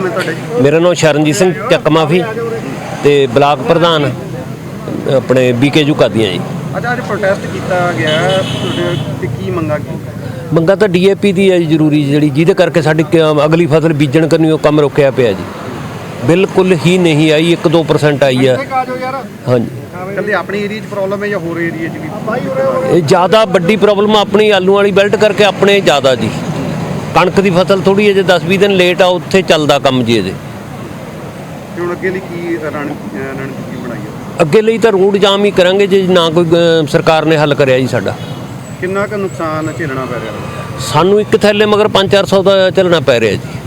ਮੇਰਾ ਨਾਮ ਸ਼ਰਨਜੀਤ ਸਿੰਘ ਚੱਕ ਮਾਫੀ ਤੇ ਬਲਾਕ ਪ੍ਰਧਾਨ ਆਪਣੇ ਬੀਕੇ ਝੁਕਾਦੀਆਂ ਜੀ। ਅੱਜ ਅੱਜ ਪ੍ਰੋਟੈਸਟ ਕੀਤਾ ਗਿਆ ਤੁਹਾਡੇ ਤੇ ਕੀ ਮੰਗਾ ਕੀ? ਮੰਗਾ ਤਾਂ ਡੀਏਪੀ ਦੀ ਹੈ ਜੀ ਜ਼ਰੂਰੀ ਜਿਹੜੀ ਜਿਹਦੇ ਕਰਕੇ ਸਾਡੀ ਕ- ਅਗਲੀ ਫਸਲ ਬੀਜਣ ਕਰਨੀ ਉਹ ਕੰਮ ਰੁਕਿਆ ਪਿਆ ਜੀ। ਬਿਲਕੁਲ ਹੀ ਨਹੀਂ ਆਈ 1-2% ਆਈ ਆ ਕਾਜੋ ਯਾਰ? ਹਾਂਜੀ। ਕੱਲੇ ਆਪਣੀ ਏਰੀਆ 'ਚ ਪ੍ਰੋਬਲਮ ਹੈ ਜਾਂ ਹੋਰ ਏਰੀਆ 'ਚ ਵੀ? ਇਹ ਜ਼ਿਆਦਾ ਵੱਡੀ ਪ੍ਰੋਬਲਮ ਆਪਣੀ ਆਲੂ ਵਾਲੀ ਬੈਲਟ ਕਰਕੇ ਆਪਣੇ ਜ਼ਿਆਦਾ ਜੀ। ਕਣਕ ਦੀ ਫਸਲ ਥੋੜੀ ਜਿਹੀ 10-20 ਦਿਨ ਲੇਟ ਆ ਉੱਥੇ ਚੱਲਦਾ ਕੰਮ ਜੀ ਇਹਦੇ। ਤੇ ਹੁਣ ਅੱਗੇ ਲਈ ਕੀ ਰਣ ਅਹ ਰਣਨੀਤੀ ਬਣਾਈ ਹੈ ਅੱਗੇ ਲਈ ਤਾਂ ਰੋਡ ਜਾਮ ਹੀ ਕਰਾਂਗੇ ਜੇ ਨਾ ਕੋਈ ਸਰਕਾਰ ਨੇ ਹੱਲ ਕਰਿਆ ਜੀ ਸਾਡਾ। ਕਿੰਨਾ ਕੁ ਨੁਕਸਾਨ ਝੇਲਣਾ ਪੈ ਰਿਹਾ? ਸਾਨੂੰ ਇੱਕ ਥੈਲੇ ਮਗਰ 5-400 ਦਾ ਚੱਲਣਾ ਪੈ ਰਿਹਾ ਜੀ।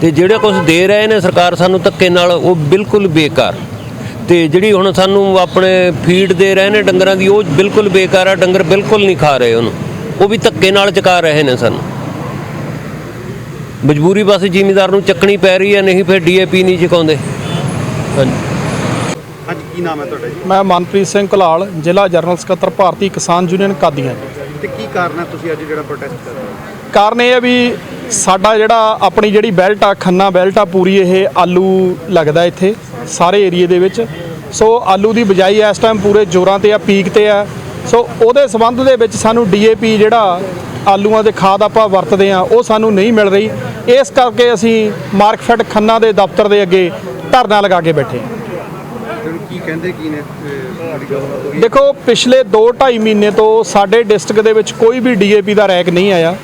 ਤੇ ਜਿਹੜੇ ਕੁਝ ਦੇ ਰਹੇ ਨੇ ਸਰਕਾਰ ਸਾਨੂੰ ਧੱਕੇ ਨਾਲ ਉਹ ਬਿਲਕੁਲ ਬੇਕਾਰ। ਤੇ ਜਿਹੜੀ ਹੁਣ ਸਾਨੂੰ ਆਪਣੇ ਫੀਡ ਦੇ ਰਹੇ ਨੇ ਡੰਗਰਾਂ ਦੀ ਉਹ ਬਿਲਕੁਲ ਬੇਕਾਰ ਆ ਡੰਗਰ ਬਿਲਕੁਲ ਨਹੀਂ ਖਾ ਰਹੇ ਉਹਨੂੰ। ਉਹ ਵੀ ਧੱਕੇ ਨਾਲ ਚਕਾ ਰਹੇ ਨੇ ਸਾਨੂੰ। ਮਜਬੂਰੀ ਬਸ ਜ਼ਿਮੀਦਾਰ ਨੂੰ ਚੱਕਣੀ ਪੈ ਰਹੀ ਹੈ ਨਹੀਂ ਫਿਰ ਡੀਏਪੀ ਨਹੀਂ ਚੁਕਾਉਂਦੇ। ਹਾਂਜੀ। ਅੱਜ ਕੀ ਨਾਮ ਹੈ ਤੁਹਾਡਾ ਜੀ? ਮੈਂ ਮਨਪ੍ਰੀਤ ਸਿੰਘ ਕੁਲਾਲ ਜ਼ਿਲ੍ਹਾ ਜਰਨਲ ਸਕੱਤਰ ਭਾਰਤੀ ਕਿਸਾਨ ਯੂਨੀਅਨ ਕਾਦੀਆਂ। ਤੇ ਕੀ ਕਾਰਨ ਹੈ ਤੁਸੀਂ ਅੱਜ ਜਿਹੜਾ ਪ੍ਰੋਟੈਸਟ ਕਰ ਰਹੇ ਹੋ? ਕਾਰਨ ਇਹ ਹੈ ਵੀ ਸਾਡਾ ਜਿਹੜਾ ਆਪਣੀ ਜਿਹੜੀ ਬੈਲਟ ਆ ਖੰਨਾ ਬੈਲਟ ਆ ਪੂਰੀ ਇਹ ਆਲੂ ਲੱਗਦਾ ਇੱਥੇ ਸਾਰੇ ਏਰੀਏ ਦੇ ਵਿੱਚ। ਸੋ ਆਲੂ ਦੀ ਬਜਾਈ ਇਸ ਟਾਈਮ ਪੂਰੇ ਜ਼ੋਰਾਂ ਤੇ ਆ ਪੀਕ ਤੇ ਆ। ਸੋ ਉਹਦੇ ਸਬੰਧ ਦੇ ਵਿੱਚ ਸਾਨੂੰ ਡੀਏਪੀ ਜਿਹੜਾ ਆਲੂਆਂ ਦੇ ਖਾਦ ਆਪਾਂ ਵਰਤਦੇ ਆ ਉਹ ਸਾਨੂੰ ਨਹੀਂ ਮਿਲ ਰਹੀ। ਇਸ ਕਰਕੇ ਅਸੀਂ ਮਾਰਕਫੈਟ ਖੰਨਾ ਦੇ ਦਫ਼ਤਰ ਦੇ ਅੱਗੇ ਧਰਨਾ ਲਗਾ ਕੇ ਬੈਠੇ ਕੀ ਕਹਿੰਦੇ ਕੀ ਨੇ ਦੇਖੋ ਪਿਛਲੇ 2-2.5 ਮਹੀਨੇ ਤੋਂ ਸਾਡੇ ਡਿਸਟ੍ਰਿਕਟ ਦੇ ਵਿੱਚ ਕੋਈ ਵੀ ਡੀਏਪੀ ਦਾ ਰੈਕ ਨਹੀਂ ਆਇਆ।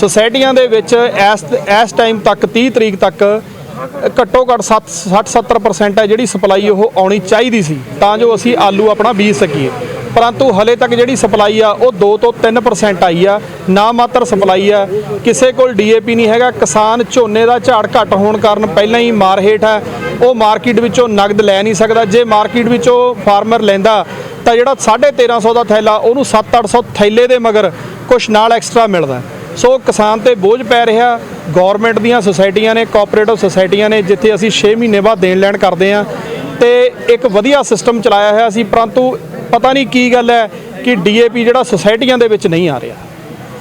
ਸੁਸਾਇਟੀਆਂ ਦੇ ਵਿੱਚ ਇਸ ਇਸ ਟਾਈਮ ਤੱਕ 30 ਤਰੀਕ ਤੱਕ ਘੱਟੋ ਘੱਟ 60-70% ਹੈ ਜਿਹੜੀ ਸਪਲਾਈ ਉਹ ਆਉਣੀ ਚਾਹੀਦੀ ਸੀ। ਤਾਂ ਜੋ ਅਸੀਂ ਆਲੂ ਆਪਣਾ ਬੀਜ ਸਕੀਏ। ਪਰੰਤੂ ਹਲੇ ਤੱਕ ਜਿਹੜੀ ਸਪਲਾਈ ਆ, ਉਹ 2 ਤੋਂ 3% ਆਈ ਆ। ਨਾ ਮਾਤਰ ਸਪਲਾਈ ਆ। ਕਿਸੇ ਕੋਲ ਡੀਏਪੀ ਨਹੀਂ ਹੈਗਾ। ਕਿਸਾਨ ਝੋਨੇ ਦਾ ਝਾੜ ਘੱਟ ਹੋਣ ਕਾਰਨ ਪਹਿਲਾਂ ਹੀ ਮਾਰ ਹੇਠ ਹੈ ਉਹ ਮਾਰਕੀਟ ਵਿੱਚੋਂ ਨਗਦ ਲੈ ਨਹੀਂ ਸਕਦਾ। ਜੇ ਮਾਰਕੀਟ ਵਿੱਚੋਂ ਫਾਰਮਰ ਲੈਂਦਾ, ਤਾਂ ਜਿਹੜਾ 1350 ਦਾ ਥੈਲਾ, ਉਹਨੂੰ 7-800 ਥੈਲੇ ਦੇ ਮਗਰ ਕੁਝ ਨਾਲ ਐਕਸਟਰਾ ਮਿਲਦਾ। ਸੋ ਕਿਸਾਨ ਤੇ ਬੋਝ ਪੈ ਰਿਹਾ। ਗਵਰਨਮੈਂਟ ਦੀਆਂ ਸੁਸਾਇਟੀਆਂ ਨੇ ਕੋਆਪਰੇਟਿਵ ਸੁਸਾਇਟੀਆਂ ਨੇ, ਜਿੱਥੇ ਅਸੀਂ 6 ਮਹੀਨੇ ਬਾਅਦ ਦੇਣ ਲੈਣ ਕਰਦੇ ਆ ਤੇ ਇੱਕ ਵਧੀਆ ਸਿਸਟਮ ਚਲਾਇਆ ਹੋਇਆ ਸੀ। ਪਰੰਤੂ ਪਤਾ ਨਹੀਂ ਕੀ ਗੱਲ ਹੈ ਕਿ ਡੀਏਪੀ ਜਿਹੜਾ ਸੁਸਾਇਟੀਆਂ ਦੇ ਵਿੱਚ ਨਹੀਂ ਆ ਰਿਹਾ।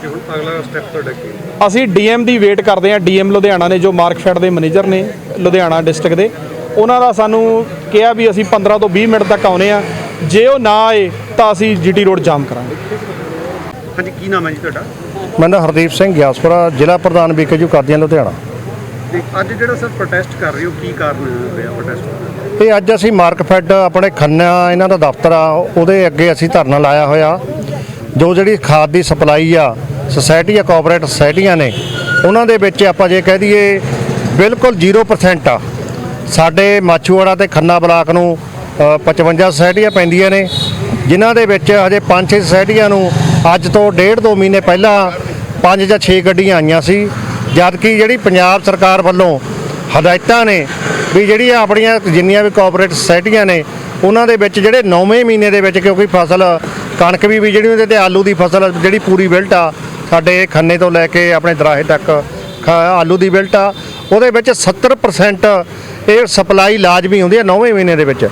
ਤੇ ਹੁਣ ਅਗਲਾ ਸਟੈਪ ਤੁਹਾਡਾ ਕੀ ਹੈ? ਅਸੀਂ ਡੀਐਮ ਦੀ ਵੇਟ ਕਰਦੇ ਹਾਂ ਡੀਐਮ ਲੁਧਿਆਣਾ ਨੇ ਜੋ ਮਾਰਕਫੈਟ ਦੇ ਮੈਨੇਜਰ ਨੇ ਲੁਧਿਆਣਾ ਡਿਸਟ੍ਰਿਕਟ ਦੇ ਉਹਨਾਂ ਦਾ ਸਾਨੂੰ ਕਿਹਾ ਵੀ ਅਸੀਂ 15 ਤੋਂ 20 ਮਿੰਟ ਤੱਕ ਆਉਨੇ ਆ ਜੇ ਉਹ ਨਾ ਆਏ ਤਾਂ ਅਸੀਂ ਜੀਟੀ ਰੋਡ ਜਾਮ ਕਰਾਂਗੇ। ਹਾਂਜੀ ਕੀ ਨਾਮ ਹੈ ਜੀ ਤੁਹਾਡਾ? ਮੈਂ ਨਾ ਹਰਦੀਪ ਸਿੰਘ ਗਿਆਸਪੁਰਾ ਜ਼ਿਲ੍ਹਾ ਪ੍ਰਧਾਨ ਬੀਕੇਯੂ ਕਾਦੀਆਂ ਲੁਧਿਆਣਾ। ਤੇ ਅੱਜ ਜਿਹੜਾ ਸਰ ਪ੍ਰੋਟੈਸਟ ਕਰ ਰਹੇ ਹੋ ਕੀ ਕਾਰਨ ਰਿਹਾ ਪ੍ਰੋਟੈਸਟ ਇਹ ਅੱਜ ਅਸੀਂ ਮਾਰਕਫੈਡ ਆਪਣੇ ਖੰਨਾ ਇਹਨਾਂ ਦਾ ਦਫ਼ਤਰ ਆ ਉਹਦੇ ਅੱਗੇ ਅਸੀਂ ਧਰਨਾ ਲਾਇਆ ਹੋਇਆ। ਜੋ ਜਿਹੜੀ ਖਾਦ ਦੀ ਸਪਲਾਈ ਆ ਸੁਸਾਇਟੀ ਆ ਕੋਆਪਰੇਟ ਸੋਸਾਇਟੀਆਂ ਨੇ ਉਹਨਾਂ ਦੇ ਵਿੱਚ ਆਪਾਂ ਜੇ ਕਹਿ ਦਈਏ ਬਿਲਕੁਲ 0% ਆ। ਸਾਡੇ ਮਾਛੂਵਾੜਾ ਤੇ ਖੰਨਾ ਬਲਾਕ ਨੂੰ ਅ, 55 ਸੁਸਾਇਟੀਆਂ ਪੈਂਦੀਆਂ ਨੇ ਜਿਨ੍ਹਾਂ ਦੇ ਵਿੱਚ ਹਜੇ 5-6 ਸੋਸਾਇਟੀਆਂ ਨੂੰ ਅੱਜ ਤੋਂ ਡੇਢ ਦੋ ਮਹੀਨੇ ਪਹਿਲਾਂ 5 ਜਾਂ 6 ਗੱਡੀਆਂ ਆਈਆਂ ਸੀ। ਜਦਕਿ ਜਿਹੜੀ ਪੰਜਾਬ ਸਰਕਾਰ ਵੱਲੋਂ ਹਦਾਇਤਾਂ ਨੇ ਵੀ ਜਿਹੜੀਆਂ ਆਪਣੀਆਂ ਜਿੰਨੀਆਂ ਵੀ ਕੋਆਪਰੇਟ ਸੁਸਾਇਟੀਆਂ ਨੇ, ਉਹਨਾਂ ਦੇ ਵਿੱਚ ਜਿਹੜੇ 9ਵੇਂ ਮਹੀਨੇ ਦੇ ਵਿੱਚ ਕਿਉਂਕਿ ਫਸਲ, ਕਣਕ ਵੀ ਵੀ ਹੁੰਦੀ ਉਹਦੇ ਤੇ ਆਲੂ ਦੀ ਫਸਲ, ਜਿਹੜੀ ਪੂਰੀ ਬਿਲਟ ਆ, ਸਾਡੇ ਖੰਨੇ ਤੋਂ ਲੈ ਕੇ ਆਪਣੇ ਦਰਾਹੇ ਤੱਕ ਖ- ਆਲੂ ਦੀ ਬਿਲਟ ਆ, ਉਹਦੇ ਵਿੱਚ 70% ਇਹ ਸਪਲਾਈ ਲਾਜ਼ਮੀ ਹੁੰਦੀ ਹੈ 9ਵੇਂ ਮਹੀਨੇ ਦੇ ਵਿੱਚ।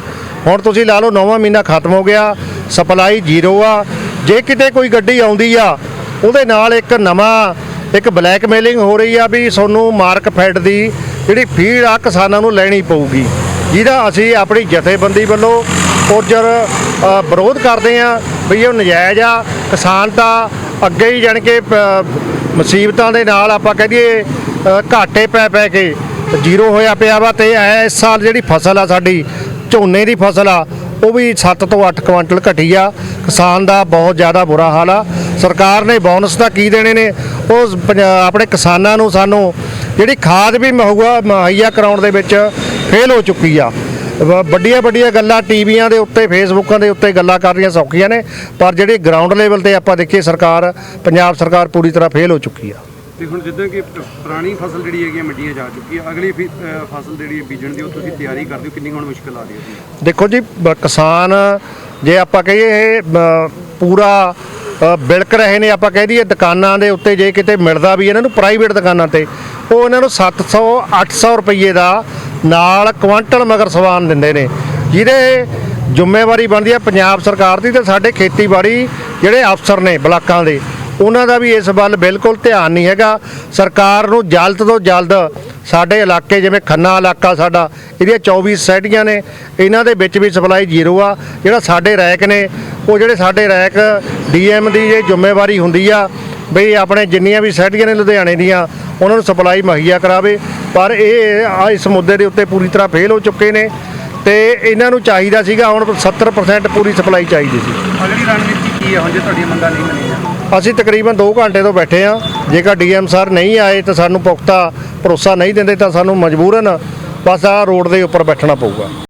ਹੁਣ ਤੁਸੀਂ ਲਾ ਲਓ 9ਵਾਂ ਮਹੀਨਾ ਖਤਮ ਹੋ ਗਿਆ ਸਪਲਾਈ ਜ਼ੀਰੋ ਆ, ਜੇ ਕਿਤੇ ਕੋਈ ਗੱਡੀ ਆਉਂਦੀ ਆ, ਉਹਦੇ ਨਾਲ ਇੱਕ ਨਵਾਂ ਇੱਕ ਬਲੈਕਮੇਲਿੰਗ ਹੋ ਰਹੀ ਆ ਵੀ ਤੁਹਾਨੂੰ ਮਾਰਕ ਫੈਡ ਦੀ ਜਿਹੜੀ ਫੀਡ ਆ ਕਿਸਾਨਾਂ ਨੂੰ ਲੈਣੀ ਪਊਗੀ। ਜਿਹਦਾ ਅਸੀਂ ਆਪਣੀ ਜਥੇਬੰਦੀ ਵੱਲੋਂ ਪੁਰਜਰ ਵਿਰੋਧ ਕਰਦੇ ਆ ਵੀ ਇਹ ਨਜਾਇਜ਼ ਆ। ਕਿਸਾਨ ਤਾਂ ਅੱਗੇ ਹੀ ਜਾਣ ਕੇ ਮੁਸੀਬਤਾਂ ਦੇ ਨਾਲ ਆਪਾਂ ਕਹਿ ਦਈਏ ਘਾਟੇ ਪੈ ਪੈ ਕੇ ਜ਼ੀਰੋ ਹੋਇਆ ਪਿਆ ਵਾ ਤੇ ਐ ਇਸ ਸਾਲ ਜਿਹੜੀ ਫਸਲ ਆ ਸਾਡੀ, ਝੋਨੇ ਦੀ ਫਸਲ ਆ, ਉਹ ਵੀ 7 ਤੋਂ 8 ਕੁਇੰਟਲ ਘਟੀ ਆ। ਕਿਸਾਨ ਦਾ ਬਹੁਤ ਜ਼ਿਆਦਾ ਬੁਰਾ ਹਾਲ ਆ। ਸਰਕਾਰ ਨੇ ਬੋਨਸ ਤਾਂ ਕੀ ਦੇਣੇ ਨੇ? ਉਹ ਆਪਣੇ ਕਿਸਾਨਾਂ ਨੂੰ ਸਾਨੂੰ ਜਿਹੜੀ ਖਾਦ ਵੀ ਮਹੁਆ ਮੁਹੱਈਆ ਕਰਾਉਣ ਦੇ ਵਿੱਚ ਫੇਲ ਹੋ ਚੁੱਕੀ ਆ। ਵੱਡੀਆਂ ਵੱਡੀਆਂ ਗੱਲਾਂ ਟੀਵੀਆਂ ਦੇ ਉੱਤੇ ਫੇਸਬੁੱਕਾਂ ਦੇ ਉੱਤੇ ਗੱਲਾਂ ਕਰਨੀਆਂ ਸੌਖੀਆਂ ਨੇ ਪਰ ਜਿਹੜੀ ਗਰਾਊਂਡ ਲੈਵਲ ਤੇ ਆਪਾਂ ਦੇਖੀਏ ਸਰਕਾਰ ਪੰਜਾਬ ਸਰਕਾਰ ਪੂਰੀ ਤਰ੍ਹਾਂ ਫੇਲ ਹੋ ਚੁੱਕੀ ਆ। ਤੇ ਹੁਣ ਜਿੱਦਾਂ ਕਿ ਪੁਰਾਣੀ ਫਸਲ ਜਿਹੜੀ ਹੈਗੀ ਮੰਡੀਆਂ ਜਾ ਚੁੱਕੀ ਹੈ ਅਗਲੀ ਫਸਲ ਜਿਹੜੀ ਬੀਜਣ ਦੀ ਉਹ ਤੁਸੀਂ ਤਿਆਰੀ ਕਰਦੇ ਹੋ ਕਿੰਨੀ ਹੁਣ ਮੁਸ਼ਕਲ ਆ ਰਹੀ ਹੈ? ਦੇਖੋ ਜੀ ਕਿਸਾਨ ਜੇ ਆਪਾਂ ਕਹੀਏ ਇਹ ਪੂਰਾ ਬਿਲਕ ਰਹੇ ਨੇ, ਆਪਾਂ ਕਹਿ ਦਈਏ ਦੁਕਾਨਾਂ ਦੇ ਉੱਤੇ ਜੇ ਕਿਤੇ ਮਿਲਦਾ ਵੀ ਇਹਨਾਂ ਨੂੰ ਪ੍ਰਾਈਵੇਟ ਦੁਕਾਨਾਂ ਤੇ, ਉਹ ਇਹਨਾਂ ਨੂੰ 700 800 ਰੁਪਏ ਦਾ ਨਾਲ ਕੁਆਂਟਲ ਮਗਰ ਸਵਾਨ ਦਿੰਦੇ ਨੇ। ਜਿਹਦੇ ਜ਼ਿੰਮੇਵਾਰੀ ਬਣਦੀ ਹੈ ਪੰਜਾਬ ਸਰਕਾਰ ਦੀ ਤੇ ਸਾਡੇ ਖੇਤੀਬਾੜੀ ਜਿਹੜੇ ਅਫਸਰ ਨੇ ਬਲਾਕਾਂ ਦੇ, ਉਹਨਾਂ ਦਾ ਵੀ ਇਸ ਵੱਲ ਬਿਲਕੁਲ ਧਿਆਨ ਨਹੀਂ ਹੈਗਾ। ਸਰਕਾਰ ਨੂੰ ਜਲਦ ਤੋਂ ਜਲਦ ਸਾਡੇ ਇਲਾਕੇ ਜਿਵੇਂ ਖੰਨਾ ਇਲਾਕਾ ਸਾਡਾ, ਇਹਦੀਆਂ 24 ਸੋਸਾਇਟੀਆਂ ਨੇ, ਇਹਨਾਂ ਦੇ ਵਿੱਚ ਵੀ ਸਪਲਾਈ ਜ਼ੀਰੋ ਆ। ਜਿਹੜਾ ਸਾਡੇ ਰੈਕ ਨੇ, ਉਹ ਜਿਹੜੇ ਸਾਡੇ ਰੈਕ ਡੀਐਮ ਦੀ ਇਹ ਜ਼ਿੰਮੇਵਾਰੀ ਹੁੰਦੀ ਆ, ਬਈ ਆਪਣੇ ਜਿੰਨੀਆਂ ਵੀ ਸੋਸਾਇਟੀਆਂ ਨੇ ਲੁਧਿਆਣੇ ਦੀਆਂ, ਉਹਨਾਂ ਨੂੰ ਸਪਲਾਈ ਮੁਹੱਈਆ ਕਰਾਵੇ। ਪਰ ਇਹ ਇਸ ਮੁੱਦੇ ਦੇ ਉੱਤੇ ਪੂਰੀ ਤਰ੍ਹਾਂ ਫੇਲ ਹੋ ਚੁੱਕੇ ਨੇ। ਤੇ ਇਹਨਾਂ ਨੂੰ ਚਾਹੀਦਾ ਸੀਗਾ ਹੁਣ 70% ਪੂਰੀ ਸਪਲਾਈ ਚਾਹੀਦੀ ਸੀ। ਅਗਲੀ ਰਣਨੀਤੀ ਕੀ ਹੈ ਹੁਣ ਜੇ ਤੁਹਾਡੀਆਂ ਮੰਗਾਂ ਨਹੀਂ ਮੰਨੀਆਂ? ਅਸੀਂ ਤਕਰੀਬਨ 2 ਘੰਟੇ ਤੋਂ ਬੈਠੇ ਆ ਜੇਕਰ ਡੀਐਮ ਸਰ ਨਹੀਂ ਆਏ ਤਾਂ ਸਾਨੂੰ ਪੁਖਤਾ ਭਰੋਸਾ ਨਹੀਂ ਦਿੰਦੇ ਤਾਂ ਸਾਨੂੰ ਮਜਬੂਰਨ ਬਸ ਆ ਰੋਡ ਦੇ ਉੱਪਰ ਬੈਠਣਾ ਪਊਗਾ।